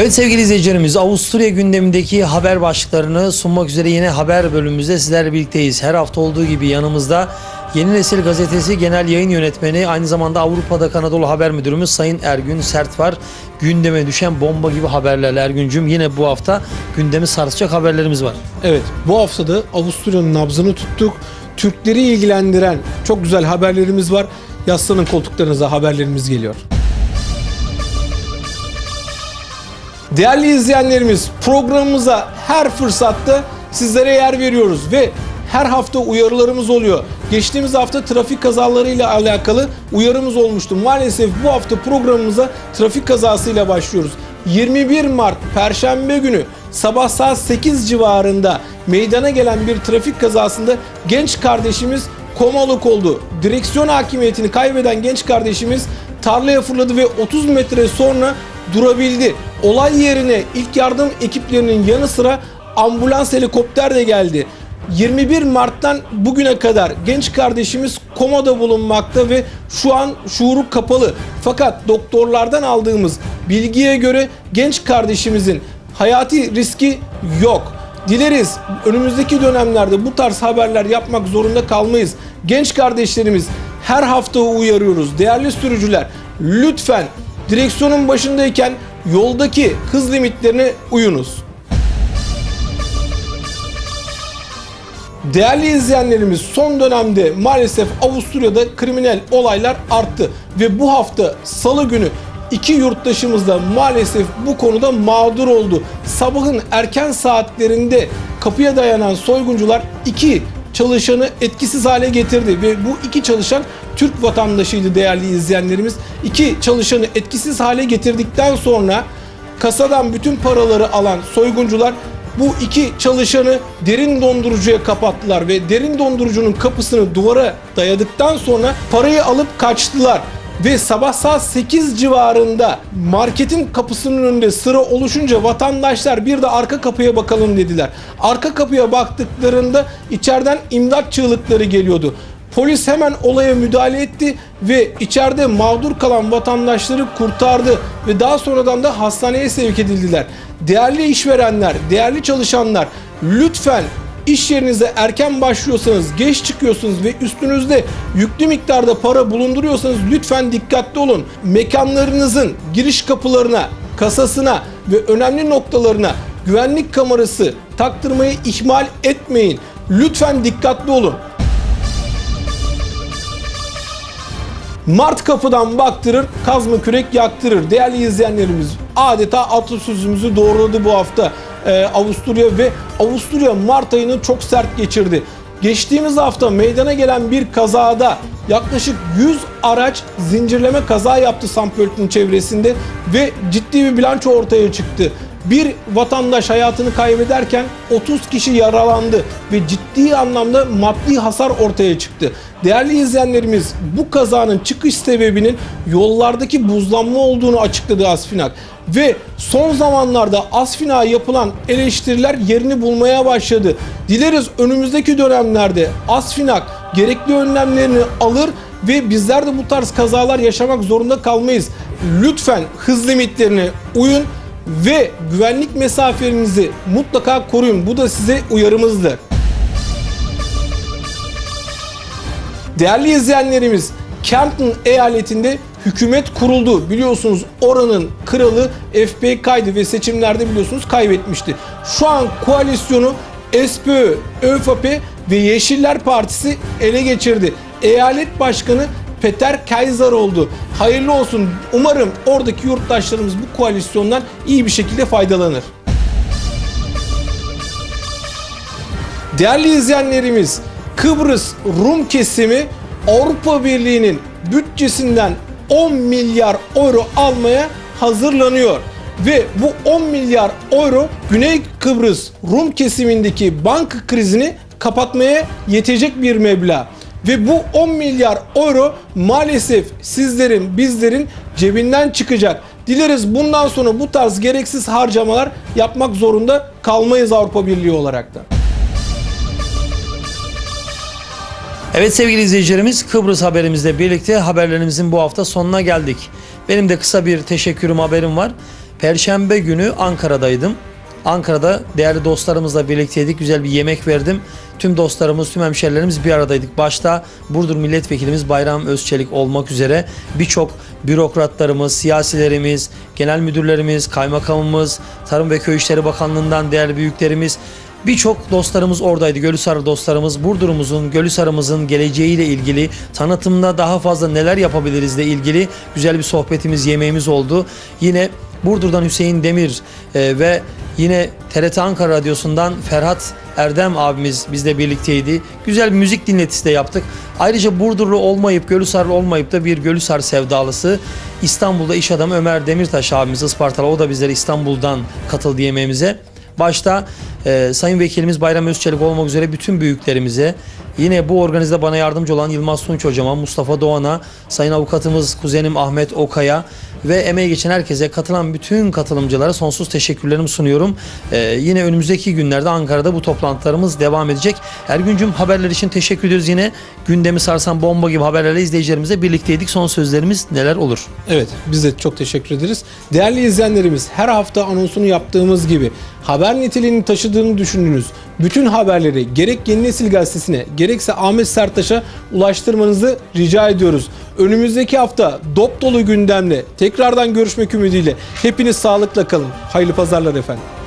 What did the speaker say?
Evet sevgili izleyicilerimiz Avusturya gündemindeki haber başlıklarını sunmak üzere yine haber bölümümüzde sizlerle birlikteyiz. Her hafta olduğu gibi yanımızda Yeni Nesil Gazetesi Genel Yayın Yönetmeni aynı zamanda Avrupa'da Kanadolu Haber Müdürümüz Sayın Ergün Sert var. Gündeme düşen bomba gibi haberlerle Ergüncüm yine bu hafta gündemi sarsacak haberlerimiz var. Evet, bu haftada Avusturya'nın nabzını tuttuk. Türkleri ilgilendiren çok güzel haberlerimiz var. Yaslanın koltuklarınıza haberlerimiz geliyor. Değerli izleyenlerimiz, programımıza her fırsatta sizlere yer veriyoruz ve her hafta uyarılarımız oluyor. Geçtiğimiz hafta trafik kazalarıyla alakalı uyarımız olmuştu. Maalesef bu hafta programımıza trafik kazasıyla başlıyoruz. 21 Mart Perşembe günü sabah saat 8 civarında meydana gelen bir trafik kazasında genç kardeşimiz komalık oldu. Direksiyon hakimiyetini kaybeden genç kardeşimiz tarlaya fırladı ve 30 metre sonra durabildi. Olay yerine ilk yardım ekiplerinin yanı sıra ambulans helikopter de geldi. 21 Mart'tan bugüne kadar genç kardeşimiz komada bulunmakta ve şu an şuuru kapalı. Fakat doktorlardan aldığımız bilgiye göre genç kardeşimizin hayati riski yok. Dileriz önümüzdeki dönemlerde bu tarz haberler yapmak zorunda kalmayız. Genç kardeşlerimiz her hafta uyarıyoruz. Değerli sürücüler lütfen direksiyonun başındayken yoldaki hız limitlerine uyunuz. Değerli izleyenlerimiz son dönemde maalesef Avusturya'da kriminal olaylar arttı ve bu hafta salı günü iki yurttaşımız da maalesef bu konuda mağdur oldu. Sabahın erken saatlerinde kapıya dayanan soyguncular iki çalışanı etkisiz hale getirdi ve bu iki çalışan Türk vatandaşıydı değerli izleyenlerimiz. İki çalışanı etkisiz hale getirdikten sonra kasadan bütün paraları alan soyguncular bu iki çalışanı derin dondurucuya kapattılar ve derin dondurucunun kapısını duvara dayadıktan sonra parayı alıp kaçtılar. Ve sabah saat 8 civarında marketin kapısının önünde sıra oluşunca vatandaşlar bir de arka kapıya bakalım dediler. Arka kapıya baktıklarında içeriden imdat çığlıkları geliyordu. Polis hemen olaya müdahale etti ve içeride mağdur kalan vatandaşları kurtardı ve daha sonradan da hastaneye sevk edildiler. Değerli işverenler, değerli çalışanlar lütfen iş yerinize erken başlıyorsanız, geç çıkıyorsunuz ve üstünüzde yüklü miktarda para bulunduruyorsanız lütfen dikkatli olun. Mekanlarınızın giriş kapılarına, kasasına ve önemli noktalarına güvenlik kamerası taktırmayı ihmal etmeyin. Lütfen dikkatli olun. Mart kapıdan baktırır, kazma kürek yaktırır. Değerli izleyenlerimiz adeta atasözümüzü doğruladı bu hafta Ee, Avusturya ve Avusturya Mart ayını çok sert geçirdi. Geçtiğimiz hafta meydana gelen bir kazada yaklaşık 100 araç zincirleme kaza yaptı Sampölt'ün çevresinde ve ciddi bir bilanço ortaya çıktı. Bir vatandaş hayatını kaybederken 30 kişi yaralandı ve ciddi anlamda maddi hasar ortaya çıktı. Değerli izleyenlerimiz bu kazanın çıkış sebebinin yollardaki buzlanma olduğunu açıkladı Asfinak. Ve son zamanlarda Asfinak'a yapılan eleştiriler yerini bulmaya başladı. Dileriz önümüzdeki dönemlerde Asfinak gerekli önlemlerini alır ve bizler de bu tarz kazalar yaşamak zorunda kalmayız. Lütfen hız limitlerine uyun ve güvenlik mesafelerinizi mutlaka koruyun. Bu da size uyarımızdır. Değerli izleyenlerimiz, Kempton eyaletinde hükümet kuruldu. Biliyorsunuz oranın kralı FPK'ydı ve seçimlerde biliyorsunuz kaybetmişti. Şu an koalisyonu SPÖ, ÖVP ve Yeşiller Partisi ele geçirdi. Eyalet başkanı Peter Kaiser oldu. Hayırlı olsun. Umarım oradaki yurttaşlarımız bu koalisyondan iyi bir şekilde faydalanır. Değerli izleyenlerimiz, Kıbrıs Rum kesimi Avrupa Birliği'nin bütçesinden 10 milyar euro almaya hazırlanıyor. Ve bu 10 milyar euro Güney Kıbrıs Rum kesimindeki banka krizini kapatmaya yetecek bir meblağ. Ve bu 10 milyar euro maalesef sizlerin, bizlerin cebinden çıkacak. Dileriz bundan sonra bu tarz gereksiz harcamalar yapmak zorunda kalmayız Avrupa Birliği olarak da. Evet sevgili izleyicilerimiz Kıbrıs haberimizle birlikte haberlerimizin bu hafta sonuna geldik. Benim de kısa bir teşekkürüm haberim var. Perşembe günü Ankara'daydım. Ankara'da değerli dostlarımızla birlikteydik. Güzel bir yemek verdim. Tüm dostlarımız, tüm hemşerilerimiz bir aradaydık. Başta Burdur Milletvekilimiz Bayram Özçelik olmak üzere birçok bürokratlarımız, siyasilerimiz, genel müdürlerimiz, kaymakamımız, Tarım ve Köy İşleri Bakanlığı'ndan değerli büyüklerimiz, Birçok dostlarımız oradaydı. Gölhisarı dostlarımız Burdur'umuzun, Gölhisar'ımızın geleceğiyle ilgili tanıtımda daha fazla neler yapabiliriz ile ilgili güzel bir sohbetimiz, yemeğimiz oldu. Yine Burdur'dan Hüseyin Demir e, ve yine TRT Ankara Radyosu'ndan Ferhat Erdem abimiz bizle birlikteydi. Güzel bir müzik dinletisi de yaptık. Ayrıca Burdurlu olmayıp, Gölhisarlı olmayıp da bir Gölhisar sevdalısı İstanbul'da iş adamı Ömer Demirtaş abimiz Ispartalı. O da bizlere İstanbul'dan katıldı yemeğimize. Başta e, Sayın Vekilimiz Bayram Özçelik olmak üzere bütün büyüklerimize, yine bu organizde bana yardımcı olan Yılmaz Tunç hocama, Mustafa Doğan'a, Sayın Avukatımız kuzenim Ahmet Okay'a ve emeği geçen herkese katılan bütün katılımcılara sonsuz teşekkürlerimi sunuyorum. E, yine önümüzdeki günlerde Ankara'da bu toplantılarımız devam edecek. Ergüncüm haberler için teşekkür ediyoruz yine. Gündemi sarsan bomba gibi haberlerle izleyicilerimizle birlikteydik. Son sözlerimiz neler olur? Evet biz de çok teşekkür ederiz. Değerli izleyenlerimiz her hafta anonsunu yaptığımız gibi haber niteliğini taşıdığını düşündüğünüz bütün haberleri gerek Yeni Nesil Gazetesi'ne gerekse Ahmet Sertaş'a ulaştırmanızı rica ediyoruz. Önümüzdeki hafta dop dolu gündemle tekrardan görüşmek ümidiyle hepiniz sağlıkla kalın. Hayırlı pazarlar efendim.